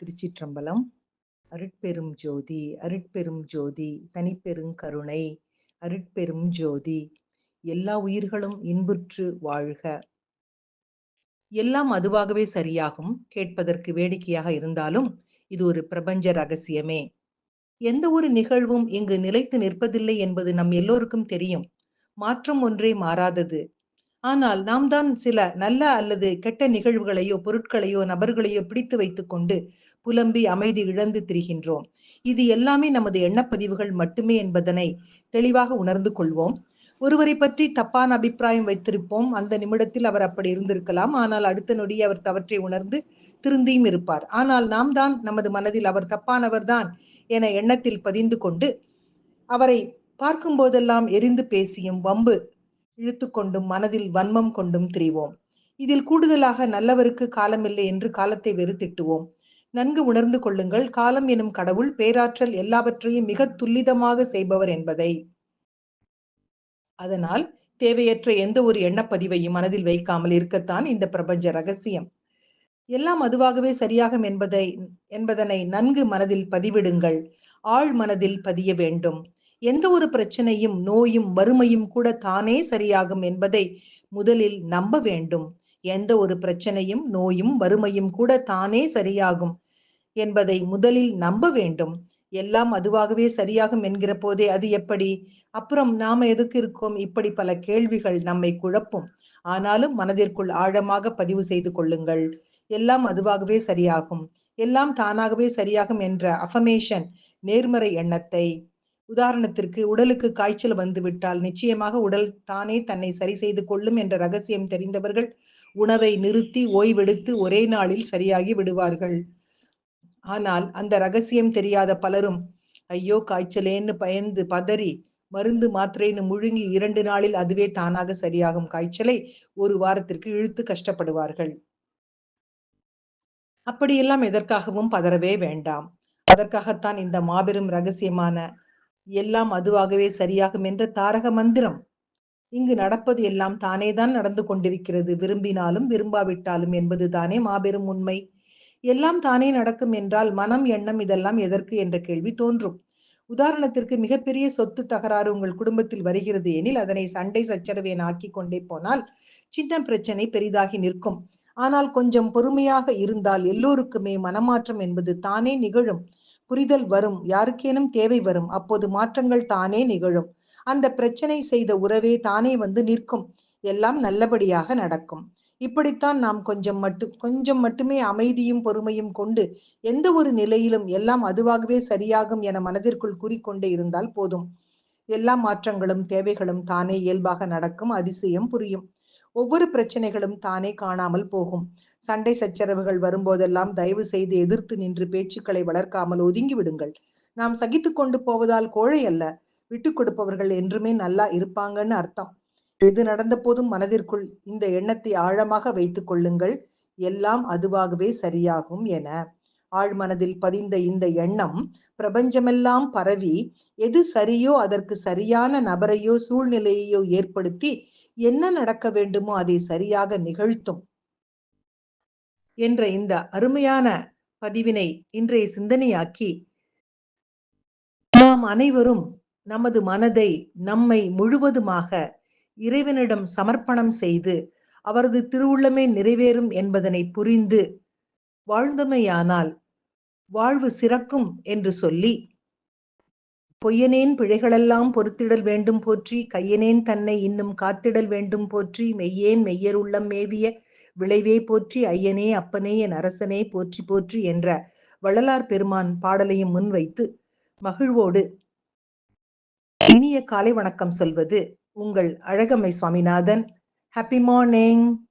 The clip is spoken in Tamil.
திருச்சிற்றம்பலம் அருட்பெரும் ஜோதி அருட்பெரும் ஜோதி தனிப்பெரும் கருணை அருட்பெரும் ஜோதி எல்லா உயிர்களும் இன்புற்று வாழ்க. எல்லாம் அதுவாகவே சரியாகும் கேட்பதற்கு வேடிக்கையாக இருந்தாலும் இது ஒரு பிரபஞ்ச ரகசியமே. எந்த ஒரு நிகழ்வும் இங்கு நிலைத்து நிற்பதில்லை என்பது நம் எல்லோருக்கும் தெரியும். மாற்றம் ஒன்றே மாறாதது. ஆனால் நாம் தான் சில நல்ல அல்லது கெட்ட நிகழ்வுகளையோ பொருட்களையோ நபர்களையோ பிடித்து வைத்துக் கொண்டு புலம்பி அமைதி இழந்து திரிகின்றோம். இது எல்லாமே நமது எண்ணப்பதிவுகள் மட்டுமே என்பதனை தெளிவாக உணர்ந்து கொள்வோம். ஒருவரை பற்றி தப்பான அபிப்பிராயம் வைத்திருப்போம். அந்த நிமிடத்தில் அவர் அப்படி இருந்திருக்கலாம். ஆனால் அடுத்த நொடி அவர் தவற்றை உணர்ந்து திருந்தியும் இருப்பார். ஆனால் நாம் தான் நமது மனதில் அவர் தப்பானவர் தான் என எண்ணத்தில் பதிந்து கொண்டு அவரை பார்க்கும் போதெல்லாம் எரிந்து பேசியும் வம்பு இழுத்து கொண்டும் மனதில் வன்மம் கொண்டும் திரிவோம். இதில் கூடுதலாக நல்லவருக்கு காலமில்லை என்று காலத்தை வெறுத்திட்டுவோம் நன்கு உணர்ந்து கொள்ளுங்கள். காலம் எனும் கடவுள் பேராற்றல் எல்லாவற்றையும் மிக துல்லிதமாக செய்பவர் என்பதை. அதனால் தேவையற்ற எந்த ஒரு எண்ணப்பதிவையும் மனதில் வைக்காமல் இருக்கத்தான் இந்த பிரபஞ்ச ரகசியம். எல்லாம் அதுவாகவே சரியாகும் என்பதை என்பதனை நன்கு மனதில் பதிவிடுங்கள். ஆழ் மனதில் பதிய வேண்டும். எந்த ஒரு பிரச்சனையும் நோயும் வறுமையும் கூட தானே சரியாகும் என்பதை முதலில் நம்ப வேண்டும். எந்த ஒரு பிரச்சனையும் நோயும் வறுமையும் கூட தானே சரியாகும் என்பதை முதலில் நம்ப வேண்டும். எல்லாம் அதுவாகவே சரியாகும் என்கிற போதே அது எப்படி? அப்புறம் நாம எதுக்கு இருக்கோம்? இப்படி பல கேள்விகள் நம்மை குழப்பும். ஆனாலும் மனதிற்குள் ஆழமாக பதிவு செய்து கொள்ளுங்கள். எல்லாம் அதுவாகவே சரியாகும். எல்லாம் தானாகவே சரியாகும் என்ற அஃபமேஷன் நேர்மறை எண்ணத்தை உதாரணத்திற்கு உடலுக்கு காய்ச்சல் வந்துவிட்டால் நிச்சயமாக உடல் தானே தன்னை சரி செய்து கொள்ளும் என்ற ரகசியம் தெரிந்தவர்கள் உணவை நிறுத்தி ஓய்வெடுத்து ஒரே நாளில் சரியாகி விடுவார்கள். ஆனால் அந்த ரகசியம் தெரியாத பலரும் ஐயோ காய்ச்சலேன்னு பயந்து பதறி மருந்து மாத்திரைன்னு முழுங்கி இரண்டு நாளில் அதுவே தானாக சரியாகும். காய்ச்சலை ஒரு வாரத்திற்கு இழுத்து கஷ்டப்படுவார்கள். அப்படியெல்லாம் எதற்காகவும் பதறவே வேண்டாம். அதற்காகத்தான் இந்த மாபெரும் ரகசியமான எல்லாம் அதுவாகவே சரியாகும் என்ற தாரக மந்திரம். இங்கு நடப்பது எல்லாம் தானேதான் நடந்து கொண்டிருக்கிறது. விரும்பினாலும் விரும்பாவிட்டாலும் என்பது தானே மாபெரும் உண்மை. எல்லாம் தானே நடக்கும் என்றால் மனம் எண்ணம் இதெல்லாம் எதற்கு என்ற கேள்வி தோன்றும். உதாரணத்திற்கு மிகப்பெரிய சொத்து தகராறு உங்கள் குடும்பத்தில் வருகிறது எனில் அதனை சண்டை சச்சரவேன் ஆக்கி கொண்டே போனால் சின்ன பிரச்சனை பெரிதாகி நிற்கும். ஆனால் கொஞ்சம் பொறுமையாக இருந்தால் எல்லோருக்குமே மனமாற்றம் என்பது தானே நிகழும். புரிதல் வரும் யாருக்கேனும் தேவை வரும் அப்போது மாற்றங்கள் தானே நிகழும். அந்த பிரச்சனை செய்த உறவே தானே வந்து நிற்கும். எல்லாம் நல்லபடியாக நடக்கும். இப்படித்தான் நாம் கொஞ்சம் மட்டும் கொஞ்சம் மட்டுமே அமைதியும் பொறுமையும் கொண்டு எந்த ஒரு நிலையிலும் எல்லாம் அதுவாகவே சரியாகும் என மனதிற்குள் கூறிக்கொண்டே இருந்தால் போதும். எல்லா மாற்றங்களும் தேவைகளும் தானே இயல்பாக நடக்கும் அதிசயம் புரியும். ஒவ்வொரு பிரச்சனைகளும் தானே காணாமல் போகும். சண்டை சச்சரவுகள் வரும்போதெல்லாம் தயவு செய்து எதிர்த்து நின்று பேச்சுக்களை வளர்க்காமல் ஒதுங்கி விடுங்கள். நாம் சகித்து கொண்டு போவதால் கோழை அல்ல விட்டு கொடுப்பவர்கள் என்றுமே நல்லா இருப்பாங்கன்னு அர்த்தம். எது நடந்த போதும் மனதிற்குள் இந்த எண்ணத்தை ஆழமாக வைத்துக் கொள்ளுங்கள். எல்லாம் அதுவாகவே சரியாகும் என. ஆழ்மனதில் பதிந்த இந்த எண்ணம் பிரபஞ்சமெல்லாம் பரவி எது சரியோ அதற்கு சரியான நபரையோ சூழ்நிலையையோ ஏற்படுத்தி என்ன நடக்க வேண்டுமோ அதை சரியாக நிகழ்த்தும். என்ற இந்த அருமையான பதிவினை இன்றைய சிந்தனையாக்கி நாம் அனைவரும் நமது மனதை நம்மை முழுவதுமாக இறைவனிடம் சமர்ப்பணம் செய்து அவரது திருவுள்ளமே நிறைவேறும் என்பதனை புரிந்து வாழ்ந்தமையானால் வாழ்வு சிறக்கும் என்று சொல்லி பொய்யனேன் பிழைகளெல்லாம் பொறுத்திடல் வேண்டும் போற்றி கையனேன் தன்னை இன்னும் காத்திடல் வேண்டும் போற்றி மெய்யேன் மெய்யர் உள்ளம் மேவிய விளைவே போற்றி ஐயனே அப்பனே என் அரசனே போற்றி போற்றி என்ற வள்ளலார் பெருமான் பாடலையும் முன்வைத்து மகிழ்வோடு இனிய காலை வணக்கம் சொல்வது உங்கள் அழகம்மை சுவாமிநாதன். Happy morning